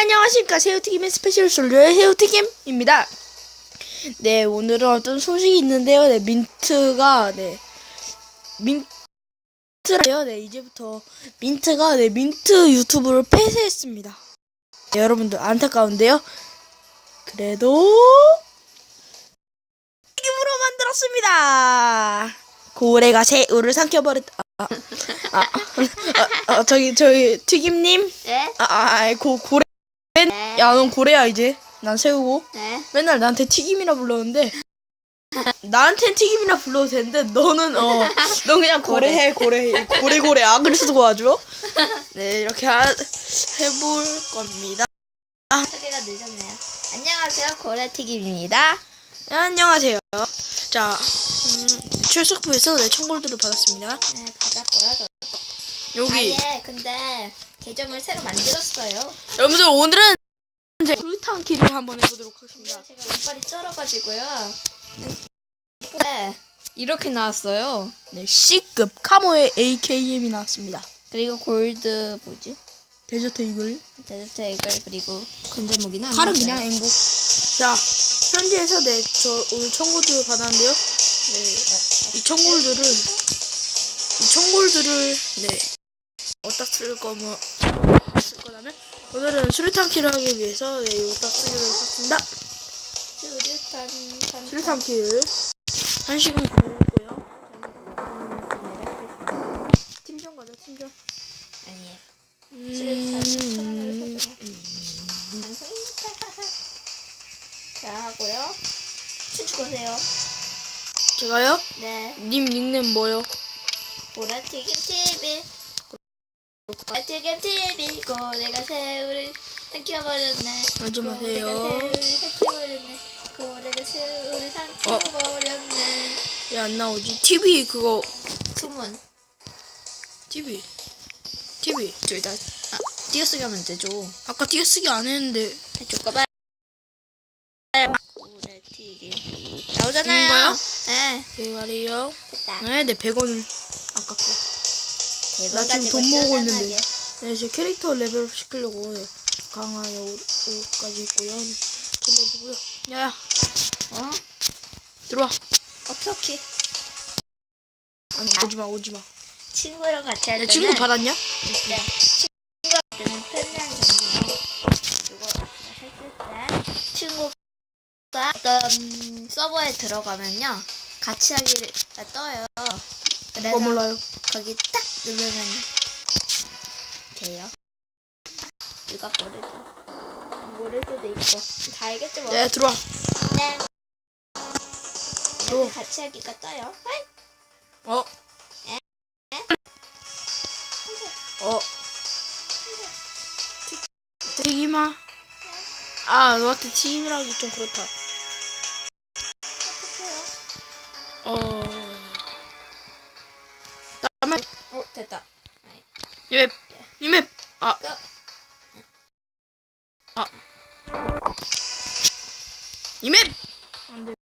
안녕하십니까 새우튀김의 스페셜 솔로의 새우튀김입니다. 네 오늘은 어떤 소식이 있는데요. 네 민트가 네 민트라요. 네 이제부터 민트가 네 민트 유튜브를 폐쇄했습니다. 네, 여러분들 안타까운데요. 그래도 튀김으로 만들었습니다. 고래가 새우를 삼켜버렸다. 아, 아, 아, 아, 저기 저기 튀김님 네? 아, 아, 고, 고래. 야, 넌 고래야, 이제. 난 새우고. 네? 맨날 나한테 튀김이라 불렀는데. 나한텐 튀김이라 불러도 되는데, 너는, 어, 넌 그냥 고래 해, 고래 해. 고래, 고래. 악을 쓰고 아주. 네, 이렇게 하, 해볼 겁니다. 소개가 늦었네요. 안녕하세요. 고래튀김입니다. 네, 안녕하세요. 자, 음, 출석부에서 내 청골들을 받았습니다. 네, 받았고요. 저. 여기. 아예 근데 계정을 새로 만들었어요. 여러분들, 오늘은 이제 불탕키를 한번 해보도록 하겠습니다. 제가 운빨이 쩔어가지고요. 네. 이렇게 나왔어요. 네, C급 카모의 AKM이 나왔습니다. 그리고 골드 뭐지? 데저트 이글. 데저트 에글 그리고 건전무기는 칼은 그냥 앵고. 자, 현지에서 네, 저 오늘 청골들을 받았는데요. 네, 이 청골들을, 이 청골들을, 네, 쓸 거면, 쓸 거라면, 오늘은 수류탄 키를 하기 위해서, 네, 이거 쓰기로 했습니다. 수류탄 탄 수류탄 키를. 한식은 구매했고요. 팀전 가자, 팀전. 아니에요. 음, 자 하고요. 춤추고세요. 제가요? 네. 님 닉네임 뭐요? 고래튀김 TV 고래튀김 TV 고래가 새우를 삼켜버렸네. 하지 마세요. 고래가 새우를 삼켜버렸네. 고래가 새우를 삼켜버렸네. 왜 안 나오지? TV 그거. 소문. TV TV 둘다 아, 띄어쓰기 하면 되죠. 아까 띄어쓰기 안 했는데. 해줄까 봐 고래튀김 나오잖아요. 이거요? 네. 네 말이에요. 됐다. 네, 네 100원을 아깝고 나 지금 돈 모으고. 있는데. 네, 제 캐릭터 레벨업 시키려고 네, 강화 여우까지 있고요 돌려주고요 야야 어? 들어와 어떻게 아니 오지마 오지마 친구랑 같이 할내 때는 친구 받았냐? 네. 친구가 때는 편리한 점이요. 이거 했을 때 친구가 어떤 서버에 들어가면요. 같이 하기를 아, 떠요. 그래서 뭐 몰라요 거기 딱 누르면 돼요. 누가 모르죠. 모를 수도 있고 다 알겠죠 뭐. 네 들어와 네. 또. 이렇게 같이 하기가 떠요. 하이. 어? 어? 튀기마 아 너한테 튀김이라기 좀 그렇다 어... 다음에 어 됐다. 이맵 이맵 아 끝. 아. 이맵 안되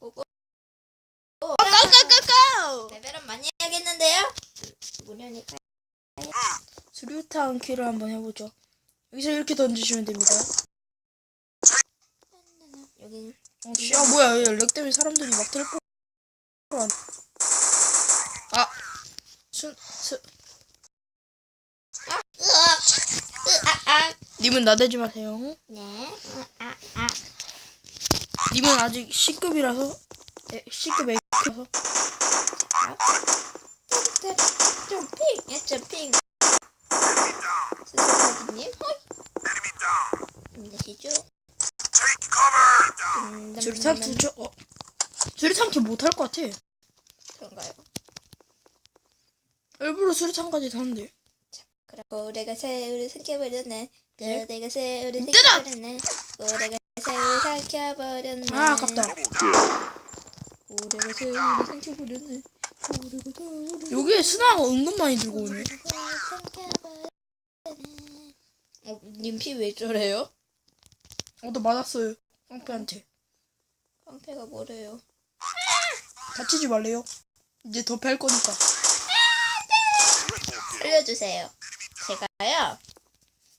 오고. 아, 까까까까! 레벨업 많이 해야겠는데요? 무료니까. 수류탄 키를 한번 해보죠. 여기서 이렇게 던지시면 됩니다. 여기 어, 씨, 아, 뭐야, 여기 렉 때문에 사람들이 막 텔포. 아, 순, 스, 아, 아, 님은 나대지 마세요. 네, 아, 아. 님은 아직 C급이라서, 에, C급 A급이라서. 점핑, 예, 점핑. 스스로님, 호이. 힘내시죠? 음, 키, 저, 어. 수류탄 키 못할 것 같아. 그런가요? 일부러 수류탄까지 다는데. 그리고 내가 새우를 삼켜버렸네. 예? 내가 새우를 뜯어! 삼켜버렸네. 내가 새우를 삼켜버렸네. 아, 아깝다. 고래가 새우를 삼켜버렸네. 여기에 스나가 은근 많이 들고 오네. 어, 님피 왜 저래요? 어, 나 맞았어요. 깡패한테. 깡패가 뭐래요? 다치지 말래요. 이제 더 팰 거니까. 살려주세요. 제가요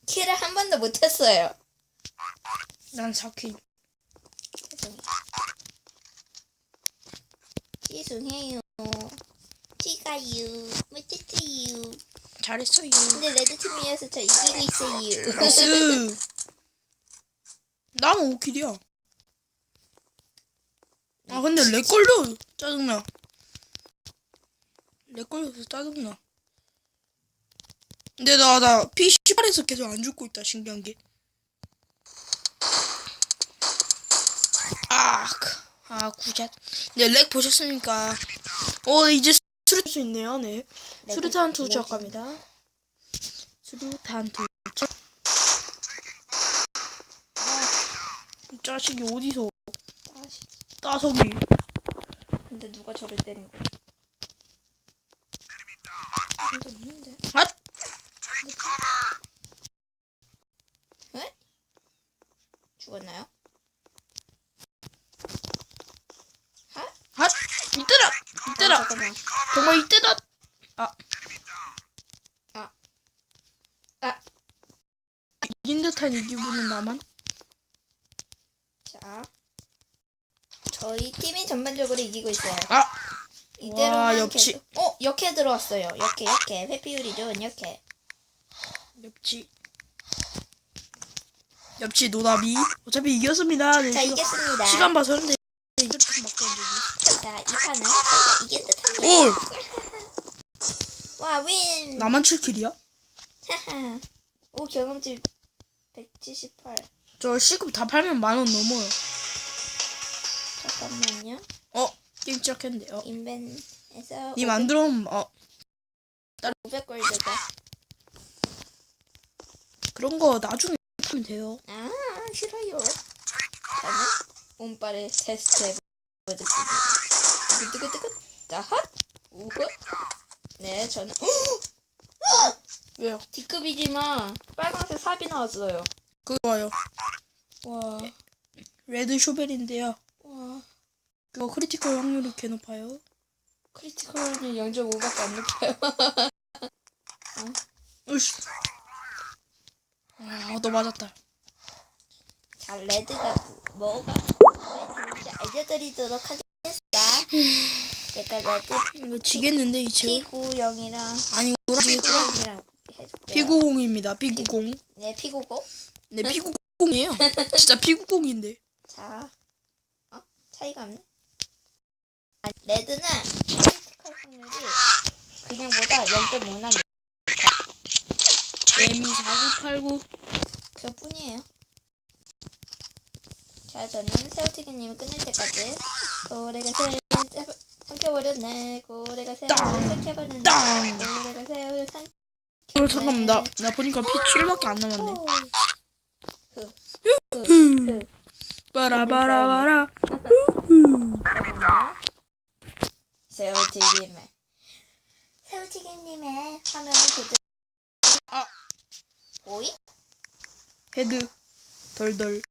킬을 한 번도 못했어요. 난 4킬. 죄송해요. 찍어요. 못했어요. 잘했어요. 근데 레드팀이어서 저 이기고 있어요. 나이스. 나는 5킬이야. 아, 근데 렉 걸려. 짜증나. 렉 걸려서 짜증나. 근데 나, 나 P18에서 계속 안 죽고 있다, 신기한 게. 아, 구샷. 네, 렉 보셨습니까? 어, 이제 수류탄 수 있네요, 네. 수류탄 투척 갑니다. 수류탄 투척. 이 자식이 어디서 따석이. 근데 누가 저를 때린 거야? 근데? 아! 에? 죽었나요? 아! 이때다! 아, 이때다! 잠깐만. 정말 이때다! 아. 아. 아. 이긴 듯한 이 기분은 나만? 자, 저희 팀이 전반적으로 이기고 있어요. 아! 이대로만 와, 역시. 계속- 어, 역해 들어왔어요. 역해, 역해. 회피율이 좋은 역해. 엽치. 엽치 노답이. 어차피 이겼습니다. 네, 자, 시간- 이겼습니다. 시간 이겼 막던지 자, 이 판은 올! 와, 윈! 나만 7킬이야? 하하. 오, 경험치 178. 저 C급 다 팔면 만 원 넘어요. 잠깐만요. 어? 게임 시작했는데. 어. 인벤에서 님안 들어오면 어. 500골드가. 그런 거 나중에 하면 돼요. 아, 싫어요. 저는 운빨의 테스트 해보겠습니다. 두구두구 헛! 우헛! 네, 저는 왜요? D급이지만 빨간색 삽이 나왔어요. 그거 봐요. 와, 레드 쇼벨인데요. 와. 그거 크리티컬 확률이 개 높아요. 크리티컬은 0.5밖에 안 높아요. 으씨. 아, 너 맞았다. 자, 레드가 뭐가 뭔지 알려드리도록 하겠습니다. 제가 레드 이거 지겠는데, 이제. 피구영이랑 아니, 해줄게요. 피구공입니다, 피구공. 네, 피구고. 네, 피구공이에요. 진짜 피구공인데. 자, 어? 차이가 없네. 아, 레드는 크리티컬 확률이 그냥보다 0.5나 에미 4989. 그뿐이에요. 자, 저는 새우튀기님을 끝낼 때까지 새우를 짜- 삼켜버렸네. 고래가 새우를 땅! 삼켜버렸네. 땅! 고래가 새우를 삼. 어, 잠깐만, 나, 나 보니까 피 7밖에 안 남았네. 빠라바라바라. 잠깐만요. 새우튀김의 새우튀김님의 화면을 보드. 아. 오이? 헤드. 덜덜.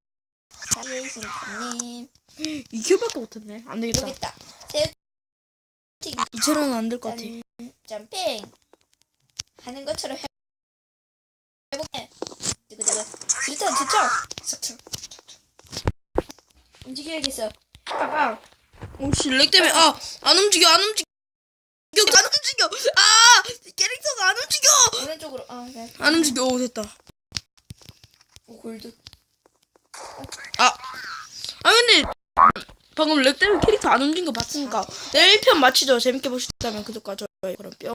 사예신님 2킬밖에 못했네. 안 되겠다. 2킬은 안 될 것 같아. 짠, 점핑 하는 것처럼 해- 해보게. 두구두구. 수류탄 투척. 척척. 움직여야겠어. 아, 오씨, 렉 때문에, 아, 안 움직여, 안 움직여. 안 움직여! 아! 캐릭터가 안 움직여! 오른쪽으로. 아, 네. 안 움직여. 오, 됐다. 오, 골드. 아, 아, 근데, 방금 렉 때문에 캐릭터 안 움직인 거 봤으니까. 네, 1편 마치죠. 재밌게 보셨다면 구독과 좋아요, 그럼 뿅.